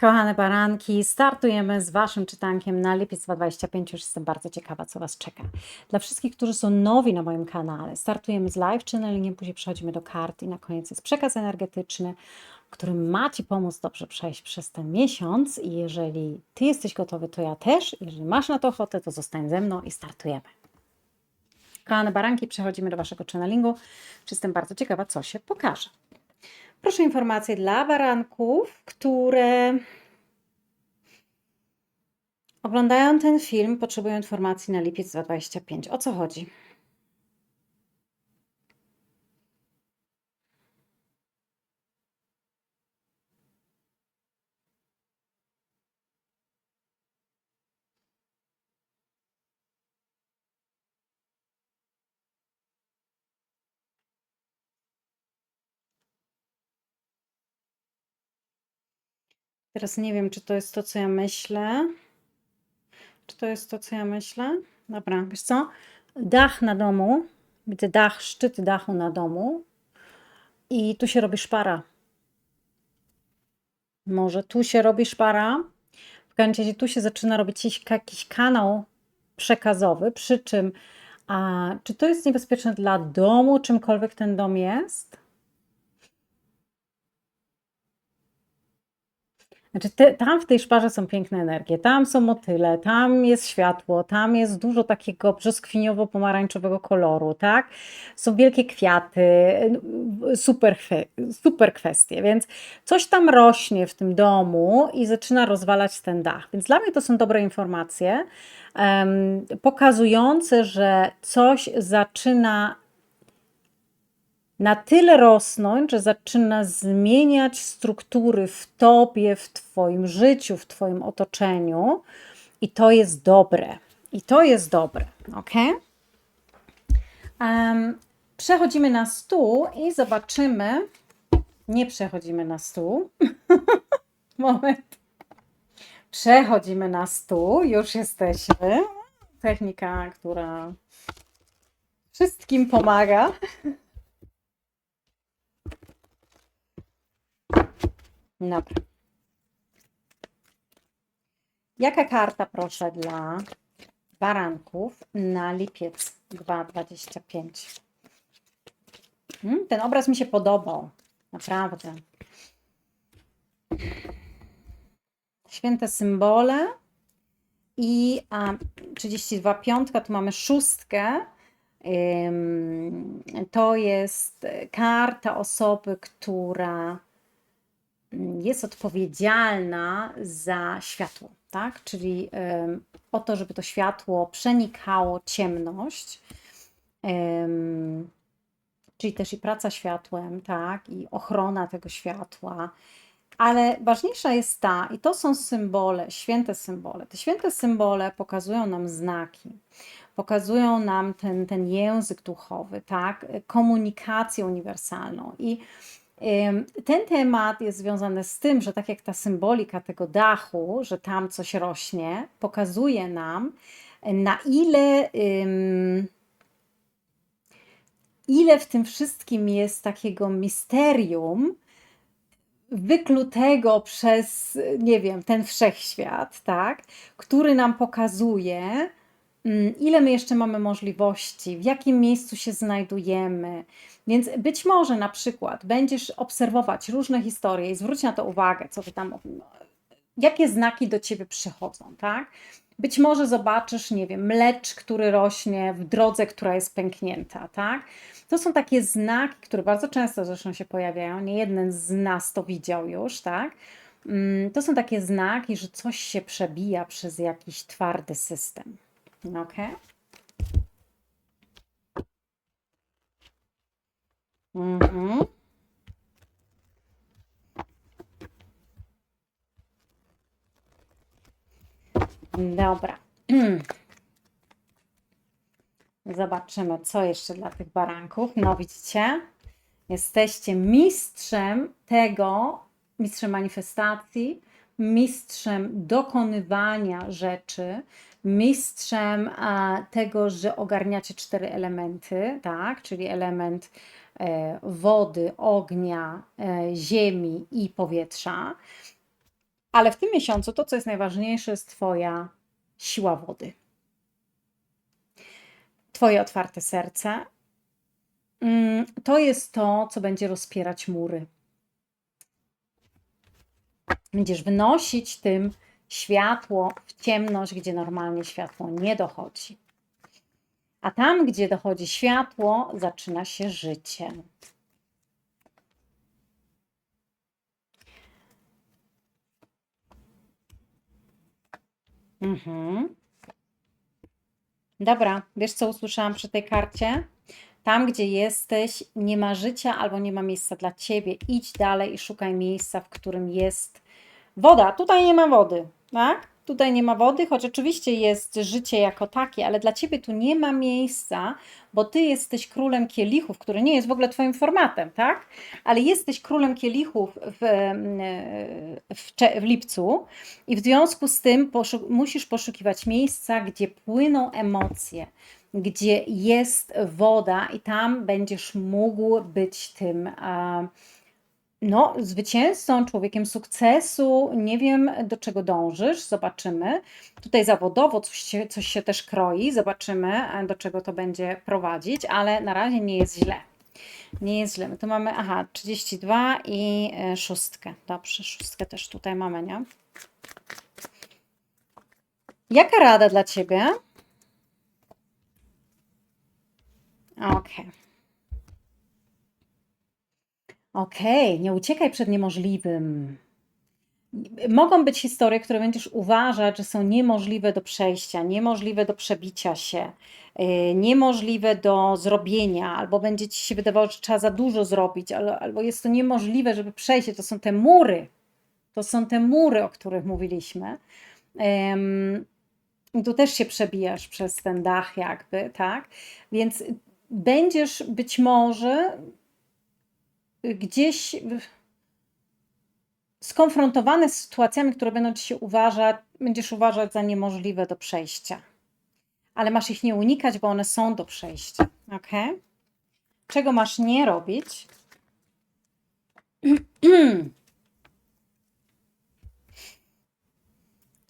Kochane baranki, startujemy z Waszym czytankiem na lipiec 2025. Już jestem bardzo ciekawa, co Was czeka. Dla wszystkich, którzy są nowi na moim kanale, startujemy z live channelingiem, później przechodzimy do kart i na koniec jest przekaz energetyczny, który ma Ci pomóc dobrze przejść przez ten miesiąc. I jeżeli Ty jesteś gotowy, to ja też. Jeżeli masz na to ochotę, to zostań ze mną i startujemy. Kochane baranki, przechodzimy do Waszego channelingu. Jestem bardzo ciekawa, co się pokaże. Proszę informacje dla baranków, które oglądają ten film, potrzebują informacji na lipiec 2025. O co chodzi? Teraz nie wiem, czy to jest to, co ja myślę. Czy to jest to, co ja myślę? Dobra, wiesz co? Dach na domu. Widzę dach, szczyt dachu na domu. I tu się robi szpara. Może tu się robi szpara. W każdym razie tu się zaczyna robić jakiś, jakiś kanał przekazowy. Przy czym, a, czy to jest niebezpieczne dla domu, czymkolwiek ten dom jest? Znaczy te, tam w tej szparze są piękne energie, tam są motyle, tam jest światło, tam jest dużo takiego brzoskwiniowo-pomarańczowego koloru, tak? Są wielkie kwiaty, super, super kwestie, więc coś tam rośnie w tym domu i zaczyna rozwalać ten dach. Więc dla mnie to są dobre informacje, um, pokazujące, że coś zaczyna na tyle rosnąć, że zaczyna zmieniać struktury w tobie, w twoim życiu, w twoim otoczeniu i to jest dobre. I to jest dobre, ok? Um, przechodzimy na stół i zobaczymy. Nie przechodzimy na stół. Moment. Przechodzimy na stół, już jesteśmy. Technika, która wszystkim pomaga. Dobra. Jaka karta proszę dla baranków na lipiec 2025? Hmm, ten obraz mi się podobał. Naprawdę. Święte symbole i a, 32 piątka, tu mamy szóstkę. To jest karta osoby, która jest odpowiedzialna za światło, tak? Czyli o to, żeby to światło przenikało ciemność. Czyli też i praca światłem, tak? I ochrona tego światła. Ale ważniejsza jest ta, i to są symbole, święte symbole. Te święte symbole pokazują nam znaki, pokazują nam ten, ten język duchowy, tak? Komunikację uniwersalną. I ten temat jest związany z tym, że tak jak ta symbolika tego dachu, że tam coś rośnie, pokazuje nam, na ile, ile w tym wszystkim jest takiego misterium, wyklutego przez, nie wiem, ten wszechświat, tak, który nam pokazuje, ile my jeszcze mamy możliwości, w jakim miejscu się znajdujemy. Więc być może na przykład będziesz obserwować różne historie i zwróć na to uwagę, co ty tam, jakie znaki do ciebie przychodzą, tak? Być może zobaczysz, nie wiem, mlecz, który rośnie w drodze, która jest pęknięta, tak? To są takie znaki, które bardzo często zresztą się pojawiają. Nie jeden z nas to widział już, tak? Mm, to są takie znaki, że coś się przebija przez jakiś twardy system. Okay. Mhm. Dobra. Zobaczymy, co jeszcze dla tych baranków. No widzicie, jesteście mistrzem tego, mistrzem manifestacji, mistrzem dokonywania rzeczy, mistrzem tego, że ogarniacie cztery elementy, tak? czyli element e, wody, ognia, e, ziemi i powietrza. Ale w tym miesiącu to, co jest najważniejsze, jest Twoja siła wody. Twoje otwarte serce. Mm, To jest to, co będzie rozpierać mury. Będziesz wnosić tym światło w ciemność, gdzie normalnie światło nie dochodzi. A tam, gdzie dochodzi światło, zaczyna się życie. Mhm. Dobra, wiesz co usłyszałam przy tej karcie? Tam, gdzie jesteś, nie ma życia albo nie ma miejsca dla ciebie. Idź dalej i szukaj miejsca, w którym jest woda. Tutaj nie ma wody, tak? Tutaj nie ma wody, choć oczywiście jest życie jako takie, ale dla ciebie tu nie ma miejsca, bo ty jesteś królem kielichów, który nie jest w ogóle twoim formatem, tak? Ale jesteś królem kielichów w, w, cze- w lipcu i w związku z tym poszu- musisz poszukiwać miejsca, gdzie płyną emocje, gdzie jest woda i tam będziesz mógł być tym a, no, zwycięzcą, człowiekiem sukcesu. Nie wiem, do czego dążysz, zobaczymy. Tutaj zawodowo coś się, coś się też kroi, zobaczymy, do czego to będzie prowadzić, ale na razie nie jest źle. Nie jest źle. My tu mamy, aha, 32 i e, szóstkę. Dobrze, szóstkę też tutaj mamy, nie? Jaka rada dla Ciebie? Okej. Okej, nie uciekaj przed niemożliwym. Mogą być historie, które będziesz uważać, że są niemożliwe do przejścia, niemożliwe do przebicia się, yy, niemożliwe do zrobienia, albo będzie ci się wydawało, że trzeba za dużo zrobić, albo, jest to niemożliwe, żeby przejść. To są te mury. To są te mury, o których mówiliśmy. I tu też się przebijasz przez ten dach, jakby, tak? Więc będziesz być może gdzieś skonfrontowany z sytuacjami, które będą ci się uważać, będziesz uważać za niemożliwe do przejścia. Ale masz ich nie unikać, bo one są do przejścia. Ok? Czego masz nie robić?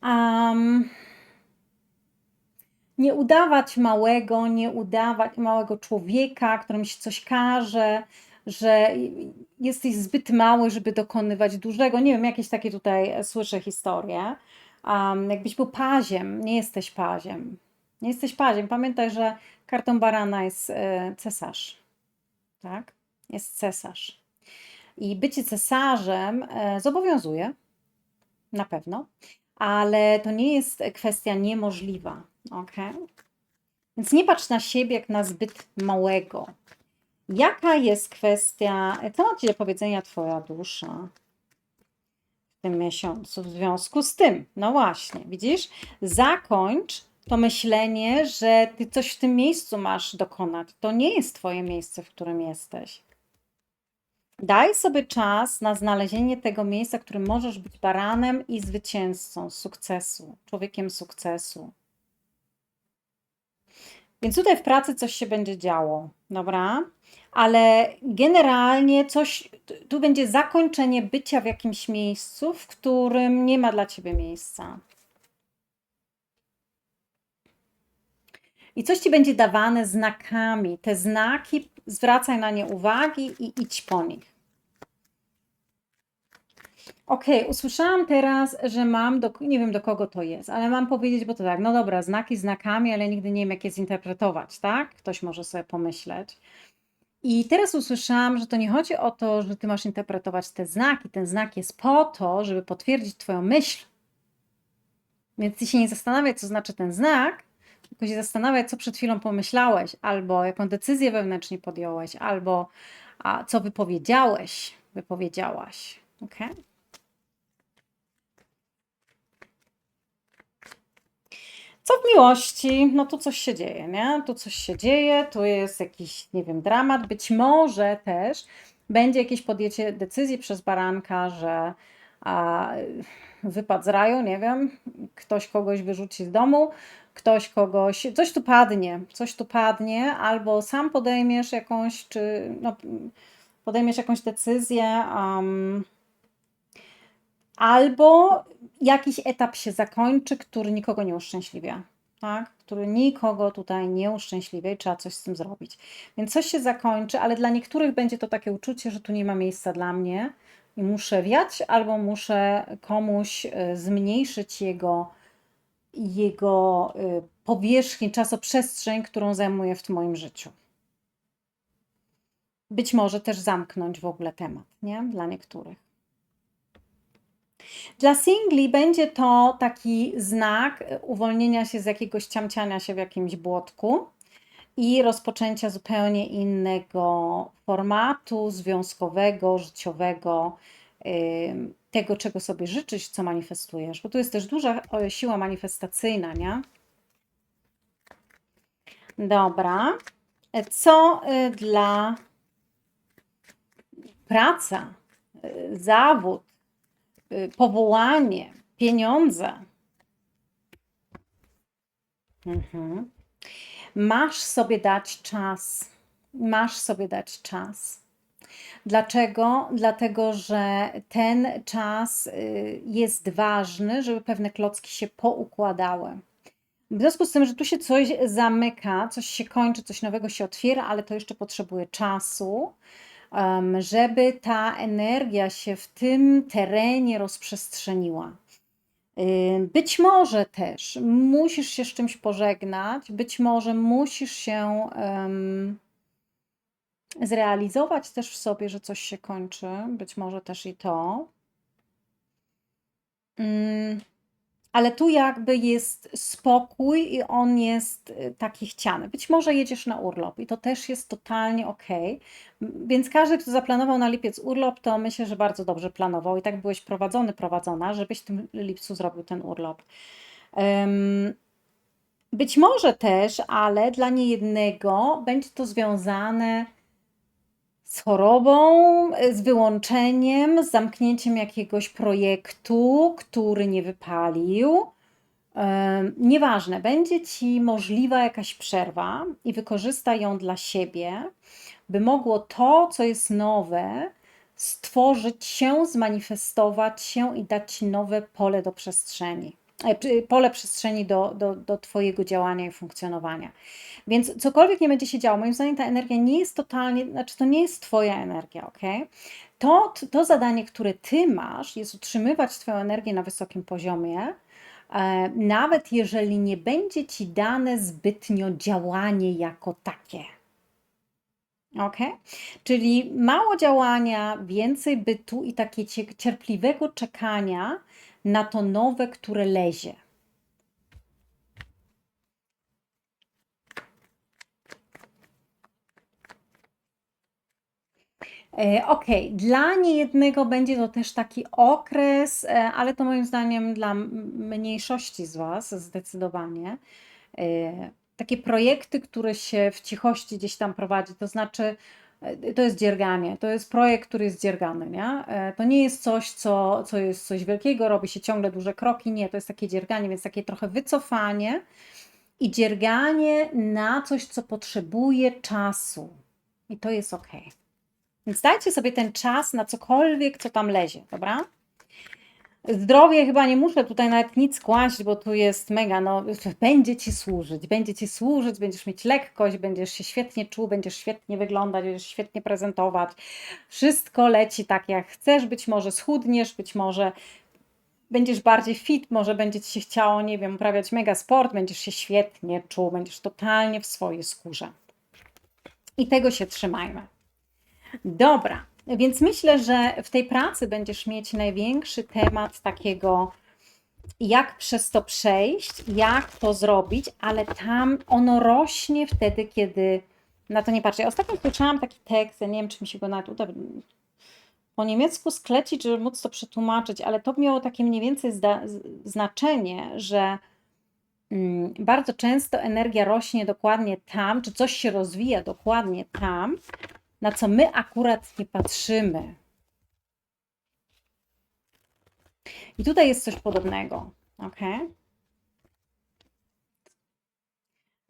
um, nie udawać małego, nie udawać małego człowieka, którym się coś każe, że jesteś zbyt mały, żeby dokonywać dużego. Nie wiem, jakieś takie tutaj słyszę historie. Um, jakbyś był paziem, nie jesteś paziem. Nie jesteś paziem. Pamiętaj, że kartą barana jest e, cesarz. Tak? Jest cesarz. I bycie cesarzem e, zobowiązuje, na pewno, ale to nie jest kwestia niemożliwa. Ok? Więc nie patrz na siebie jak na zbyt małego. Jaka jest kwestia, co ma Ci do powiedzenia Twoja dusza w tym miesiącu w związku z tym? No właśnie, widzisz? Zakończ to myślenie, że Ty coś w tym miejscu masz dokonać. To nie jest Twoje miejsce, w którym jesteś. Daj sobie czas na znalezienie tego miejsca, w którym możesz być baranem i zwycięzcą sukcesu, człowiekiem sukcesu. Więc tutaj w pracy coś się będzie działo, dobra? Ale generalnie coś, tu będzie zakończenie bycia w jakimś miejscu, w którym nie ma dla ciebie miejsca. I coś ci będzie dawane znakami. Te znaki, zwracaj na nie uwagi i idź po nich. Okej, usłyszałam teraz, że mam, do, nie wiem do kogo to jest, ale mam powiedzieć, bo to tak, no dobra, znaki znakami, ale nigdy nie wiem, jak je zinterpretować, tak? Ktoś może sobie pomyśleć. I teraz usłyszałam, że to nie chodzi o to, że ty masz interpretować te znaki. Ten znak jest po to, żeby potwierdzić Twoją myśl. Więc ty się nie zastanawiaj, co znaczy ten znak, tylko się zastanawiaj, co przed chwilą pomyślałeś, albo jaką decyzję wewnętrznie podjąłeś, albo a, co wypowiedziałeś, wypowiedziałaś. Okay? Co w miłości? No tu coś się dzieje, nie? Tu coś się dzieje, tu jest jakiś, nie wiem, dramat. Być może też będzie jakieś podjęcie decyzji przez baranka, że a, wypad z raju, nie wiem, ktoś kogoś wyrzuci z domu, ktoś kogoś, coś tu padnie, coś tu padnie, albo sam podejmiesz jakąś, czy no, podejmiesz jakąś decyzję. Um, albo jakiś etap się zakończy, który nikogo nie uszczęśliwia, tak? Który nikogo tutaj nie uszczęśliwia i trzeba coś z tym zrobić. Więc coś się zakończy, ale dla niektórych będzie to takie uczucie, że tu nie ma miejsca dla mnie i muszę wiać, albo muszę komuś y, zmniejszyć jego, jego y, powierzchnię, czasoprzestrzeń, którą zajmuje w moim życiu. Być może też zamknąć w ogóle temat, nie? Dla niektórych. Dla singli będzie to taki znak uwolnienia się z jakiegoś ciamciania się w jakimś błotku i rozpoczęcia zupełnie innego formatu związkowego, życiowego, tego, czego sobie życzysz, co manifestujesz, bo tu jest też duża siła manifestacyjna, nie? Dobra. Co y, dla praca, y, zawód, powołanie, pieniądze? Mhm. Masz sobie dać czas. Masz sobie dać czas. Dlaczego? Dlatego, że ten czas y, jest ważny, żeby pewne klocki się poukładały. W związku z tym, że tu się coś zamyka, coś się kończy, coś nowego się otwiera, ale to jeszcze potrzebuje czasu, żeby ta energia się w tym terenie rozprzestrzeniła. Być może też musisz się z czymś pożegnać, być może musisz się em, zrealizować też w sobie, że coś się kończy, być może też i to. Mm, Ale tu jakby jest spokój i on jest y, taki chciany. Być może jedziesz na urlop i to też jest totalnie ok. Więc każdy, kto zaplanował na lipiec urlop, to myślę, że bardzo dobrze planował i tak byłeś prowadzony, prowadzona, żebyś w tym lipcu zrobił ten urlop. Em, Być może też, ale dla niejednego będzie to związane z chorobą, z wyłączeniem, z zamknięciem jakiegoś projektu, który nie wypalił. Em, Nieważne, będzie ci możliwa jakaś przerwa i wykorzystaj ją dla siebie, by mogło to, co jest nowe, stworzyć się, zmanifestować się i dać ci nowe pole do przestrzeni. E, Pole przestrzeni do, do, do Twojego działania i funkcjonowania. Więc cokolwiek nie będzie się działo, moim zdaniem ta energia nie jest totalnie, znaczy to nie jest Twoja energia, ok? To, to zadanie, które Ty masz, jest utrzymywać Twoją energię na wysokim poziomie, e, nawet jeżeli nie będzie Ci dane zbytnio działanie jako takie. Ok? Czyli mało działania, więcej bytu i takie cie- cierpliwego czekania na to nowe, które lezie. E, Okej, dla niejednego będzie to też taki okres, e, ale to moim zdaniem dla mniejszości z Was zdecydowanie. E, Takie projekty, które się w cichości gdzieś tam prowadzi, to znaczy to jest dzierganie, to jest projekt, który jest dziergany, nie? E, To nie jest coś, co, co jest coś wielkiego, robi się ciągle duże kroki, nie, to jest takie dzierganie, więc takie trochę wycofanie i dzierganie na coś, co potrzebuje czasu. I to jest ok. Więc dajcie sobie ten czas na cokolwiek, co tam lezie, dobra? Zdrowie chyba nie muszę tutaj nawet nic kłaść, bo tu jest mega, no będzie Ci służyć, będzie Ci służyć, będziesz mieć lekkość, będziesz się świetnie czuł, będziesz świetnie wyglądać, będziesz świetnie prezentować. Wszystko leci tak jak chcesz, być może schudniesz, być może będziesz bardziej fit, może będzie Ci się chciało, nie wiem, uprawiać mega sport, będziesz się świetnie czuł, będziesz totalnie w swojej skórze. I tego się trzymajmy. Dobra, więc myślę, że w tej pracy będziesz mieć największy temat takiego, jak przez to przejść, jak to zrobić, ale tam ono rośnie wtedy, kiedy na to nie patrzę. Ja ostatnio słyszałam taki tekst, ja nie wiem, czy mi się go nawet uda po niemiecku sklecić, żeby móc to przetłumaczyć, ale to miało takie mniej więcej znaczenie, że mm, bardzo często energia rośnie dokładnie tam, czy coś się rozwija dokładnie tam, na co my akurat nie patrzymy. I tutaj jest coś podobnego. Ok?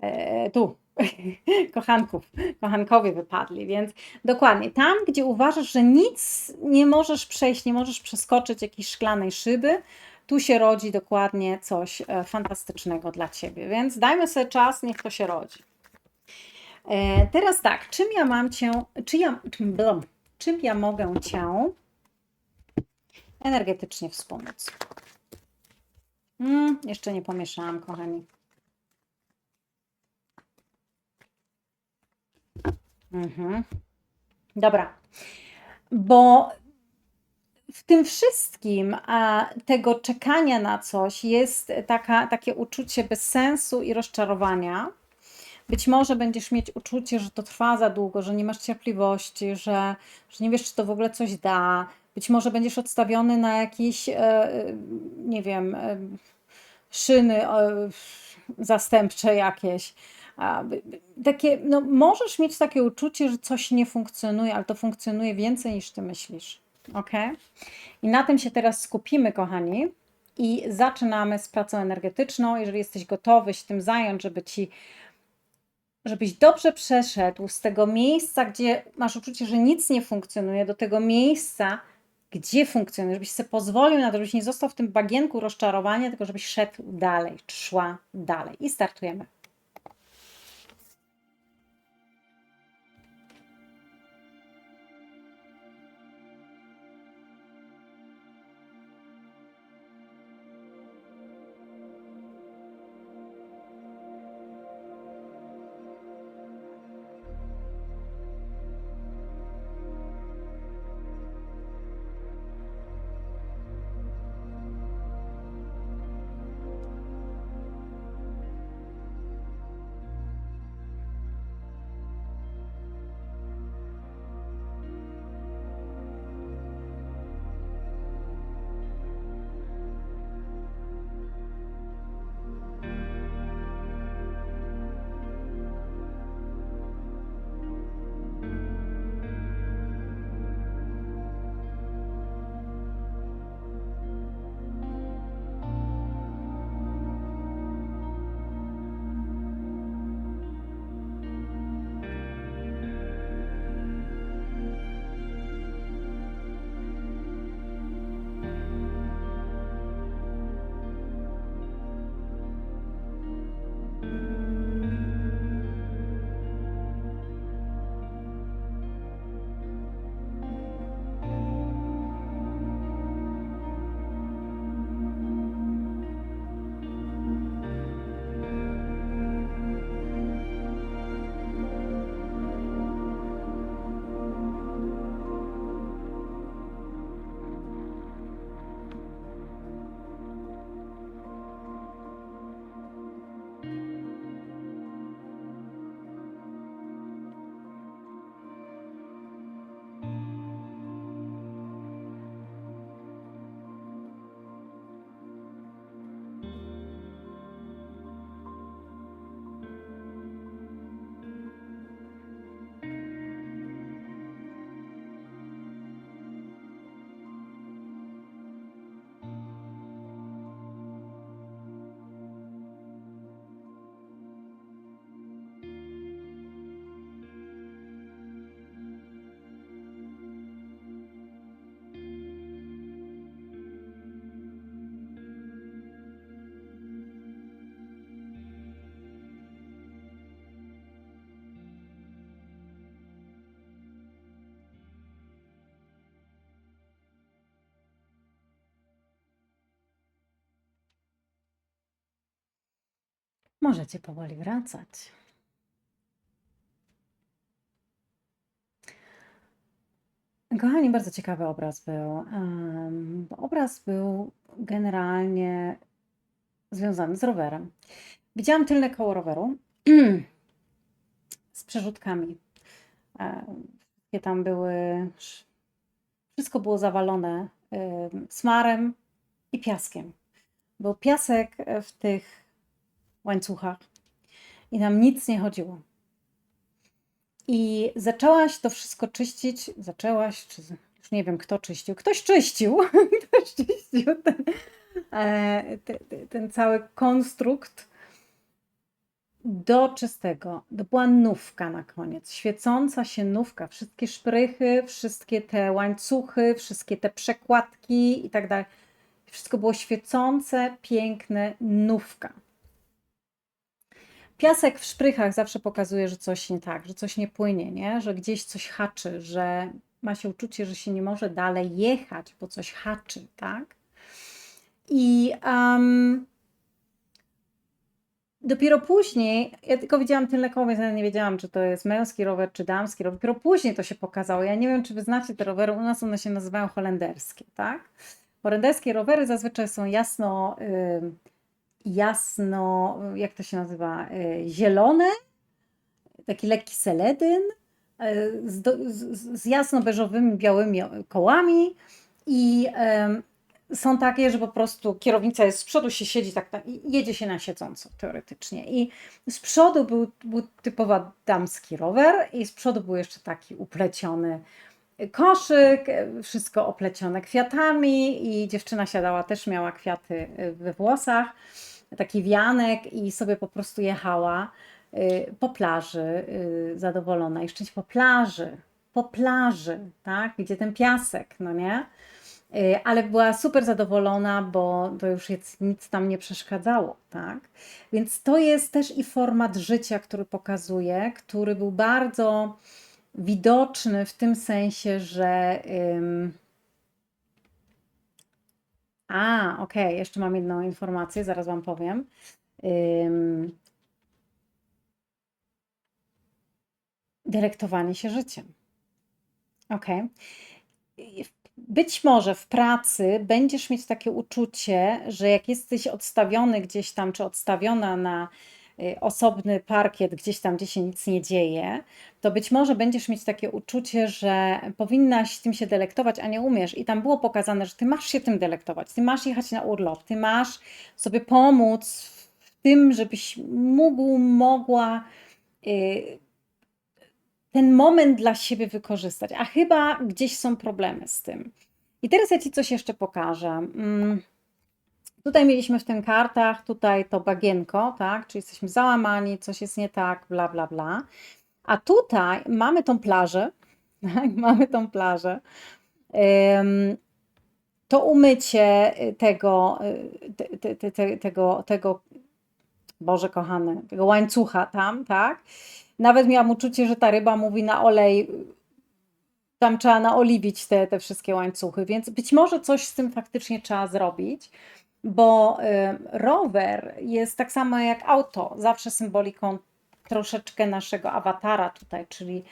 E, tu. kochanków, kochankowie wypadli, więc dokładnie tam, gdzie uważasz, że nic nie możesz przejść, nie możesz przeskoczyć jakiejś szklanej szyby, tu się rodzi dokładnie coś e, fantastycznego dla Ciebie, więc dajmy sobie czas, niech to się rodzi. E, Teraz tak, czym ja mam Cię, czy ja, czym, blum, czym ja mogę Cię energetycznie wspomóc? Mm, jeszcze nie pomieszałam, kochani. Mhm. Dobra, bo w tym wszystkim a, tego czekania na coś jest taka, takie uczucie bezsensu i rozczarowania. Być może będziesz mieć uczucie, że to trwa za długo, że nie masz cierpliwości, że, że nie wiesz, czy to w ogóle coś da. Być może będziesz odstawiony na jakieś, e, nie wiem, e, szyny e, zastępcze jakieś. Takie, no, możesz mieć takie uczucie, że coś nie funkcjonuje, ale to funkcjonuje więcej niż ty myślisz. Ok? I na tym się teraz skupimy, kochani. I zaczynamy z pracą energetyczną. Jeżeli jesteś gotowy się tym zająć, żeby ci żebyś dobrze przeszedł z tego miejsca, gdzie masz uczucie, że nic nie funkcjonuje, do tego miejsca, gdzie funkcjonuje, żebyś sobie pozwolił na to, żebyś nie został w tym bagienku rozczarowania, tylko żebyś szedł dalej, szła dalej. I startujemy. Możecie powoli wracać. Kochani, bardzo ciekawy obraz był. Bo obraz był generalnie związany z rowerem. Widziałam tylne koło roweru z przerzutkami. Wszystkie tam były, wszystko było zawalone em, smarem i piaskiem. Był piasek w tych łańcuchach i nam nic nie chodziło. I zaczęłaś to wszystko czyścić, zaczęłaś, czy już nie wiem kto czyścił, ktoś czyścił, ktoś czyścił ten, e, te- te- ten cały konstrukt do czystego. To była nówka na koniec, świecąca się nówka. Wszystkie szprychy, wszystkie te łańcuchy, wszystkie te przekładki i tak dalej. Wszystko było świecące, piękne, nówka. Piasek w szprychach zawsze pokazuje, że coś nie tak, że coś nie płynie, nie? że gdzieś coś haczy, że ma się uczucie, że się nie może dalej jechać, bo coś haczy, tak? I um, dopiero później, ja tylko widziałam ten lekowiec, ale nie wiedziałam, czy to jest męski rower, czy damski rower. Dopiero później to się pokazało. Ja nie wiem, czy wy znacie te rowery, u nas one się nazywają holenderskie, tak? Holenderskie rowery zazwyczaj są jasno, y, jasno, jak to się nazywa, y, zielone, taki lekki seledyn, y, z, z, z jasno-beżowymi, białymi kołami i są takie, że po prostu kierownica jest z przodu, się siedzi tak, tak jedzie się na siedząco teoretycznie. I z przodu był, był typowo damski rower i z przodu był jeszcze taki upleciony koszyk, wszystko oplecione kwiatami i dziewczyna siadała, też miała kwiaty we włosach, taki wianek i sobie po prostu jechała y, po plaży, zadowolona. I szczęście po plaży, po plaży, tak, gdzie ten piasek, no nie? Ale była super zadowolona, bo to już jest, nic tam nie przeszkadzało, tak? Więc to jest też i format życia, który pokazuje, który był bardzo widoczny w tym sensie, że. Ym... A, okej, okay, jeszcze mam jedną informację, zaraz Wam powiem. Ym... Się życiem. Okay. Być może w pracy będziesz mieć takie uczucie, że jak jesteś odstawiony gdzieś tam, czy odstawiona na osobny parkiet, gdzieś tam, gdzie się nic nie dzieje, to być może będziesz mieć takie uczucie, że powinnaś tym się delektować, a nie umiesz. I tam było pokazane, że ty masz się tym delektować, ty masz jechać na urlop, ty masz sobie pomóc w tym, żebyś mógł, mogła. Yy, ten moment dla siebie wykorzystać, a chyba gdzieś są problemy z tym. I teraz ja Ci coś jeszcze pokażę. Mm. Tutaj mieliśmy w tym kartach, tutaj to bagienko, tak? Czyli jesteśmy załamani, coś jest nie tak, bla, bla, bla. A tutaj mamy tą plażę, tak? mamy tą plażę. To umycie tego, te, te, te, tego, tego, Boże kochany, tego łańcucha tam, tak? Nawet miałam uczucie, że ta ryba mówi na olej, tam trzeba naoliwić te, te wszystkie łańcuchy, więc być może coś z tym faktycznie trzeba zrobić, bo y, rower jest tak samo jak auto, zawsze symboliką troszeczkę naszego awatara tutaj, czyli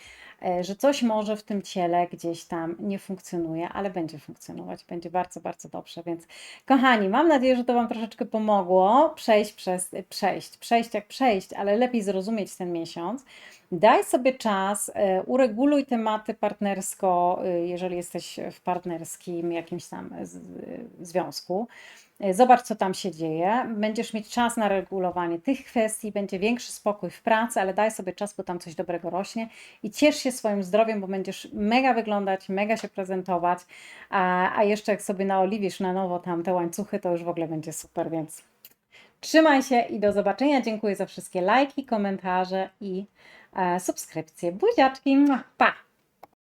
E, że coś może w tym ciele gdzieś tam nie funkcjonuje, ale będzie funkcjonować, będzie bardzo, bardzo dobrze. Więc kochani, mam nadzieję, że to Wam troszeczkę pomogło przejść przez, przejść, przejść jak przejść, ale lepiej zrozumieć ten miesiąc. Daj sobie czas, e, ureguluj tematy partnersko, e, jeżeli jesteś w partnerskim jakimś tam związku. E, zobacz, co tam się dzieje. Będziesz mieć czas na regulowanie tych kwestii, będzie większy spokój w pracy, ale daj sobie czas, bo tam coś dobrego rośnie i ciesz się swoim zdrowiem, bo będziesz mega wyglądać, mega się prezentować, a, a jeszcze jak sobie naoliwisz na nowo tam te łańcuchy, to już w ogóle będzie super, więc trzymaj się i do zobaczenia. Dziękuję za wszystkie lajki, komentarze i e, subskrypcje. Buziaczki, pa!